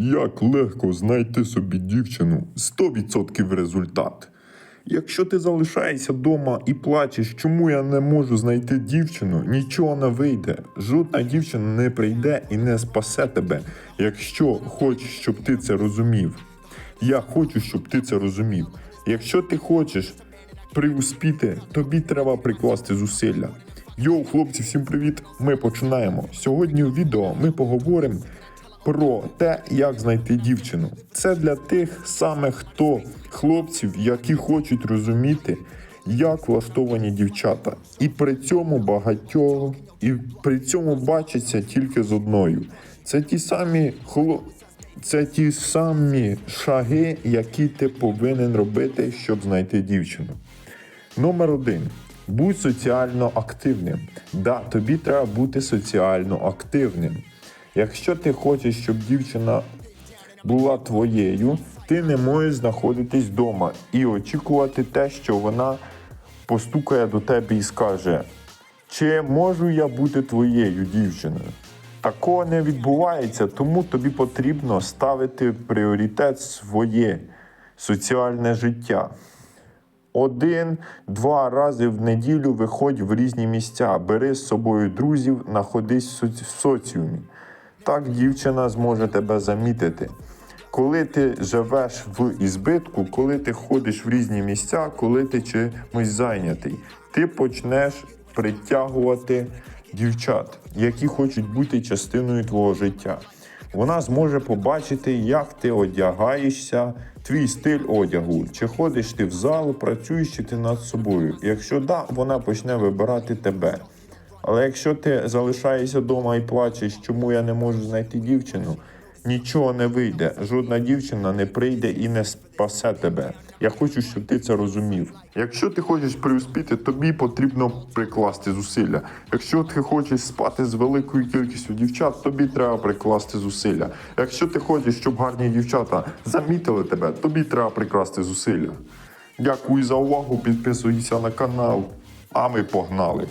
Як легко знайти собі дівчину 100% результат. Якщо ти залишаєшся вдома і плачеш, чому я не можу знайти дівчину, нічого не вийде. Жодна дівчина не прийде і не спасе тебе, якщо хочеш, щоб ти це розумів. Я хочу, щоб ти це розумів. Якщо ти хочеш приуспіти, тобі треба прикласти зусилля. Йоу, хлопці, всім привіт! Ми починаємо. Сьогодні у відео ми поговоримо про те, як знайти дівчину. Це для тих самих хто хлопців, які хочуть розуміти, як влаштовані дівчата. І при цьому багатьох, і при цьому бачаться тільки з одною. Це ті самі хло... Це ті самі шаги, які ти повинен робити, щоб знайти дівчину. Номер один. Будь соціально активним. Да, тобі треба бути соціально активним. Якщо ти хочеш, щоб дівчина була твоєю, ти не можеш знаходитись вдома і очікувати те, що вона постукає до тебе і скаже: Чи можу я бути твоєю дівчиною? Такого не відбувається, тому тобі потрібно ставити пріоритет своє соціальне життя. Один-два рази в неділю виходь в різні місця, бери з собою друзів, знаходись в соціумі. Так дівчина зможе тебе замітити. Коли ти живеш в ізбитку, коли ти ходиш в різні місця, коли ти чимось зайнятий, ти почнеш притягувати дівчат, які хочуть бути частиною твого життя. Вона зможе побачити, як ти одягаєшся, твій стиль одягу, чи ходиш ти в зал, працюєш чи ти над собою. Якщо да, вона почне вибирати тебе. Але якщо ти залишаєшся вдома і плачеш, чому я не можу знайти дівчину, нічого не вийде. Жодна дівчина не прийде і не спасе тебе. Я хочу, щоб ти це розумів. Якщо ти хочеш приуспіти, тобі потрібно прикласти зусилля. Якщо ти хочеш спати з великою кількістю дівчат, тобі треба прикласти зусилля. Якщо ти хочеш, щоб гарні дівчата замітили тебе, тобі треба прикласти зусилля. Дякую за увагу. Підписуйся на канал. А ми погнали.